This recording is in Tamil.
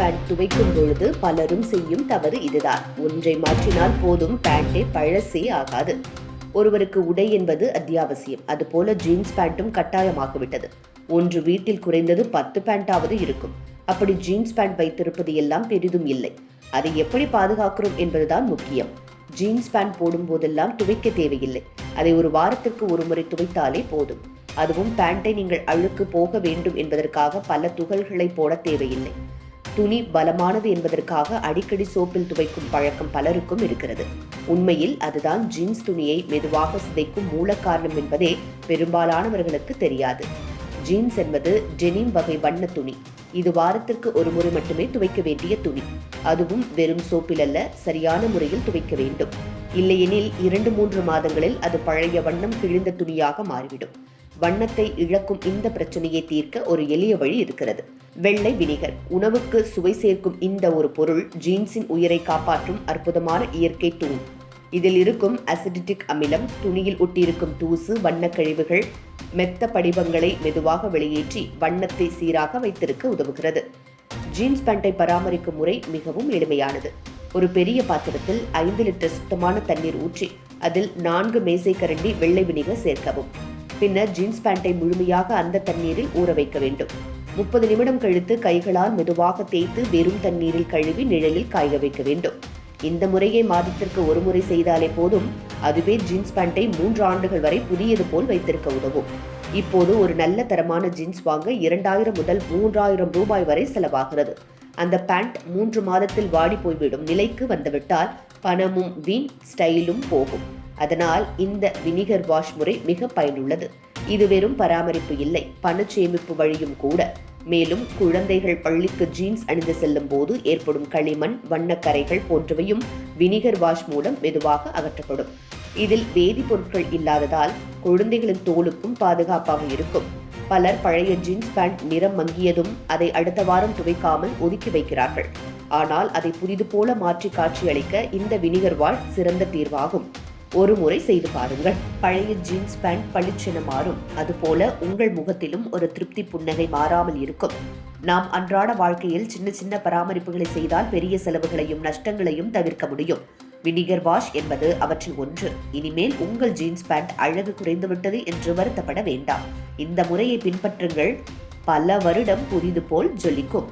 பேண்ட் துவைக்கும் பொழுது பலரும் செய்யும் தவறு இதுதான். ஒன்றை மாற்றினால் போதும் பேண்டே பழசே ஆகாது. ஒருவருக்கு உடை என்பது அத்தியாவசியம். அதுபோல ஜீன்ஸ் பேண்ட்டும் கட்டாயமாகிவிட்டது. ஒன்று வீட்டில் குறைந்தது பத்து பேண்டாவது இருக்கும். அப்படி ஜீன்ஸ் பேண்ட் வைத்திருப்பது எல்லாம் பெரிதும் இல்லை. அதை எப்படி பாதுகாக்கிறோம் என்பதுதான் முக்கியம். ஜீன்ஸ் பேண்ட் போடும் போதெல்லாம் துவைக்க தேவையில்லை. அதை ஒரு வாரத்திற்கு ஒரு முறை துவைத்தாலே போதும். அதுவும் பேண்டை நீங்கள் அழுக்கு போக வேண்டும் என்பதற்காக பல துகள்களை போட தேவையில்லை. துணி பலமானது என்பதற்காக அடிக்கடி சோப்பில் துவைக்கும் பழக்கம் பலருக்கும் இருக்கிறது. உண்மையில் அதுதான் ஜீன்ஸ் துணியை மெதுவாக சிதைக்கும் மூல காரணம் என்பதே பெரும்பாலானவர்களுக்கு தெரியாது. ஜீன்ஸ் என்பது டெனிம் வகை வண்ண துணி. இது வாரத்திற்கு ஒரு முறை மட்டுமே துவைக்க வேண்டிய துணி. அதுவும் வெறும் சோப்பில் அல்ல சரியான முறையில் துவைக்க வேண்டும். இல்லையெனில் இரண்டு மூன்று மாதங்களில் அது பழைய வண்ணம் கிழிந்த துணியாக மாறிவிடும். வண்ணத்தை இழக்கும் இந்த பிரச்சனையை தீர்க்க ஒரு எளிய வழி இருக்கிறது. வெள்ளை வினிகர் உணவுக்கு சுவை சேர்க்கும் இந்த ஒரு பொருள் ஜீன்ஸின் உயிரை காப்பாற்றும் அற்புதமான இயற்கை தூண். இதில் இருக்கும் அசிடிட்டிக் அமிலம் துணியில் ஒட்டியிருக்கும் தூசு வண்ணக் கழிவுகள் மெத்த படிவங்களை மெதுவாக வெளியேற்றி வண்ணத்தை சீராக வைத்திருக்க உதவுகிறது. ஜீன்ஸ் பேண்டை பராமரிக்கும் முறை மிகவும் எளிமையானது. ஒரு பெரிய பாத்திரத்தில் ஐந்து லிட்டர் சுத்தமான தண்ணீர் ஊற்றி அதில் நான்கு மேசை கரண்டி வெள்ளை வினிகர் சேர்க்கவும். பின்னர் ஜீன்ஸ் பேண்டை முழுமையாக அந்த தண்ணீரில் ஊற வைக்க வேண்டும். முப்பது நிமிடம் கழித்து கைகளால் மெதுவாக தேய்த்து வெறும் தண்ணீரில் கழுவி நிழலில் காய வைக்க வேண்டும். இந்த முறையை மாதத்திற்கு ஒரு முறை செய்தாலே போதும். அதுவே ஜீன்ஸ் பேண்டை மூன்று ஆண்டுகள் வரை புதியது போல் வைத்திருக்க உதவும். இப்போது ஒரு நல்ல தரமான ஜீன்ஸ் வாங்க இரண்டாயிரம் முதல் மூன்றாயிரம் ரூபாய் வரை செலவாகிறது. அந்த பேண்ட் மூன்று மாதத்தில் வாடி போய்விடும் நிலைக்கு வந்துவிட்டால் பணமும் வீண் ஸ்டைலும் போகும். அதனால் இந்த வினிகர் வாஷ் முறை மிக பயனுள்ளது. இது வெறும் பராமரிப்பு இல்லை. பண சேமிப்பு வழியும் கூட. மேலும் குழந்தைகள் பள்ளிக்கு ஜீன்ஸ் அணிந்து செல்லும் போது ஏற்படும் களிமண் வண்ணக்கரைகள் போன்றவையும் வினிகர் வாஷ் மூலம் மெதுவாக அகற்றப்படும். இதில் வேதிப்பொருட்கள் இல்லாததால் குழந்தைகளின் தோலுக்கும் பாதுகாப்பாக இருக்கும். பலர் பழைய ஜீன்ஸ் பேண்ட் நிறம் மங்கியதும் அதை அடுத்த வாரம் துவைக்காமல் ஒதுக்கி வைக்கிறார்கள். ஆனால் அதை புதிது போல மாற்றி காட்சியளிக்க இந்த வினிகர் வாஷ் சிறந்த தீர்வாகும். ஒரு முறை செய்து பாருங்கள். பழைய ஜீன்ஸ் பேண்ட் பளிச்சென மாறும். அதுபோல உங்கள் முகத்திலும் ஒரு திருப்தி புன்னகை மாறாமல் இருக்கும். நாம் அன்றாட வாழ்க்கையில் சின்ன சின்ன பராமரிப்புகளை செய்தால் பெரிய செலவுகளையும் நஷ்டங்களையும் தவிர்க்க முடியும். வினிகர் வாஷ் என்பது அவற்றில் ஒன்று. இனிமேல் உங்கள் ஜீன்ஸ் பேண்ட் அழகு குறைந்துவிட்டது என்று வருத்தப்பட வேண்டாம். இந்த முறையை பின்பற்றுங்கள். பல வருடம் புரிது போல் ஜொலிக்கும்.